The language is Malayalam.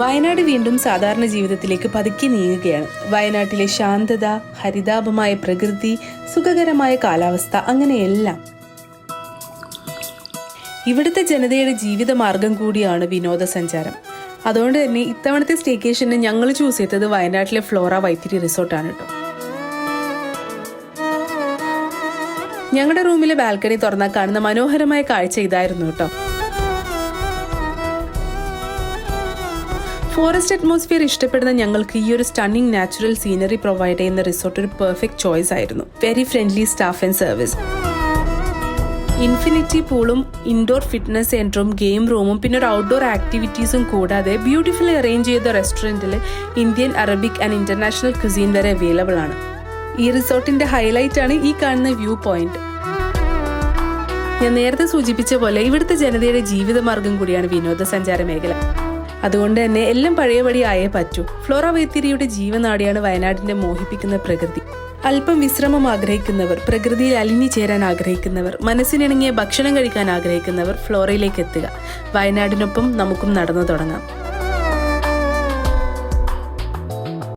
വയനാട് വീണ്ടും സാധാരണ ജീവിതത്തിലേക്ക് പതുക്കി നീങ്ങുകയാണ്. വയനാട്ടിലെ ശാന്തത ഹരിതാപമായ പ്രകൃതി സുഖകരമായ കാലാവസ്ഥ അങ്ങനെയെല്ലാം. ഇവിടുത്തെ ജനതയുടെ ജീവിത മാർഗം കൂടിയാണ് വിനോദസഞ്ചാരം. അതുകൊണ്ട് തന്നെ ഇത്തവണത്തെ സ്റ്റേക്കേഷന് ഞങ്ങൾ ചൂസ് ചെയ്തത് വയനാട്ടിലെ ഫ്ലോറ വൈത്തിരി റിസോർട്ടാണ് കേട്ടോ. ഞങ്ങളുടെ റൂമിലെ ബാൽക്കണി തുറന്നാൽ കാണുന്ന മനോഹരമായ കാഴ്ച ഇതായിരുന്നു കേട്ടോ. ഫോറസ്റ്റ് അറ്റ്മോസ്ഫിയർ ഇഷ്ടപ്പെടുന്ന ഞങ്ങൾക്ക് ഈ ഒരു സ്റ്റണ്ണിങ് നാച്ചുറൽ സീനറി പ്രൊവൈഡ് ചെയ്യുന്ന റിസോർട്ട് ഒരു പെർഫെക്റ്റ് ചോയ്സ് ആയിരുന്നു. Very friendly staff and service infinity പൂളും indoor fitness സെന്ററും ഗെയിം റൂമും പിന്നെ ഒരു ഔട്ട്ഡോർ ആക്ടിവിറ്റീസും കൂടാതെ ബ്യൂട്ടിഫുള്ളി അറേഞ്ച് ചെയ്ത റെസ്റ്റോറന്റിൽ Indian Arabic and international cuisine വരെ അവൈലബിൾ ആണ്. ഈ റിസോർട്ടിന്റെ ഹൈലൈറ്റ് ആണ് ഈ കാണുന്ന വ്യൂ പോയിന്റ് ഞാൻ നേരത്തെ സൂചിപ്പിച്ച പോലെ ഇവിടുത്തെ ജനതയുടെ ജീവിതമാർഗം കൂടിയാണ് വിനോദസഞ്ചാര മേഖല. അതുകൊണ്ട് തന്നെ എല്ലാം പഴയപടി ആയേ പറ്റൂ. ഫ്ലോറ വൈത്തിരിയുടെ ജീവനാടിയാണ് വയനാടിന്റെ മോഹിപ്പിക്കുന്ന പ്രകൃതി. അല്പം വിശ്രമം ആഗ്രഹിക്കുന്നവർ പ്രകൃതിയിൽ അലിഞ്ഞു ചേരാൻ ആഗ്രഹിക്കുന്നവർ മനസ്സിനിണങ്ങിയ ഭക്ഷണം കഴിക്കാൻ ആഗ്രഹിക്കുന്നവർ ഫ്ലോറയിലേക്ക് എത്തുക. വയനാടിനൊപ്പം നമുക്കും നടന്നു തുടങ്ങാം.